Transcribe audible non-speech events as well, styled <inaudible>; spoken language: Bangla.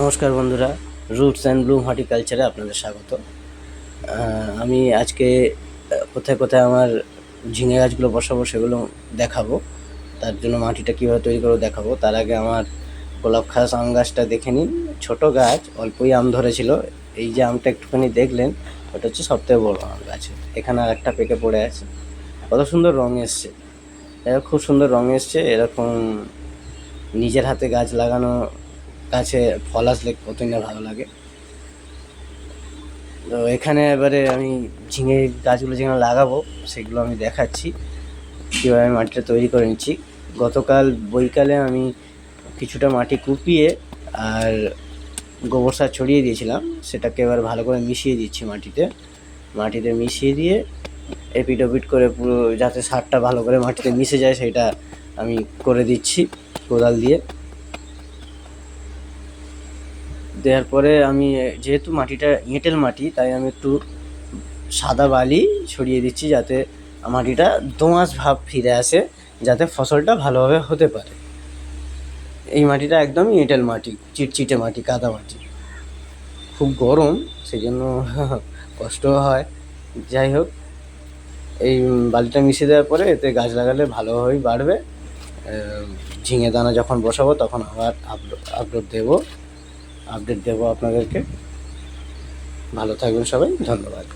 নমস্কার বন্ধুরা রুটস অ্যান্ড ব্লুম হর্টিকালচারে আপনাদের স্বাগত। আমি আজকে কোথায় কোথায় আমার ঝিঙে গাছগুলো বসাবো সেগুলো দেখাবো। তার জন্য মাটিটা কীভাবে তৈরি করব দেখাবো। তার আগে আমার গোলাপ খাস আম গাছটা দেখে নিন। ছোটো গাছ, অল্পই আম ধরেছিল। এই যে আমটা একটুখানি দেখলেন, ওটা হচ্ছে সবথেকে বড় আম গাছ। এখানে আর একটা পেকে পড়ে আছে। কত সুন্দর রং এসছে। খুব সুন্দর রং এসছে। এরকম নিজের হাতে গাছ লাগানো গাছে ফল আসলে কতই না ভালো লাগে। তো এখানে এবারে আমি ঝিঙে গাছগুলো যেখানে লাগাবো, সেগুলো আমি দেখাচ্ছি। কীভাবে আমি মাটিটা তৈরি করে নিচ্ছি। গতকাল বৈকালে আমি কিছুটা মাটি কুপিয়ে আর গোবর সার ছড়িয়ে দিয়েছিলাম। সেটাকে এবার ভালো করে মিশিয়ে দিচ্ছি মাটিতে। মাটিতে মিশিয়ে দিয়ে এপিট করে পুরো যাতে সারটা ভালো করে মাটিতে মিশে যায়, সেটা আমি করে দিচ্ছি কোদাল দিয়ে। দেওয়ার পরে আমি, যেহেতু মাটিটা এঁটেল মাটি, তাই আমি একটু সাদা বালি ছড়িয়ে দিচ্ছি যাতে মাটিটা দোঁয়াশ ভাব ফিরে আসে, যাতে ফসলটা ভালোভাবে হতে পারে। এই মাটিটা একদমই এঁটেল মাটি, চিটচিটে মাটি, কাদা মাটি। খুব গরম সেই জন্য <laughs> কষ্টও হয়। যাই হোক, এই বালিটা মিশিয়ে দেওয়ার পরে এতে গাছ লাগালে ভালোভাবেই বাড়বে। ঝিঙে দানা যখন বসাবো, তখন আবার আপলোড আপলোড দেবো। আপডেট দেবো আপনাদেরকে। ভালো থাকবেন সবাই ধন্যবাদ।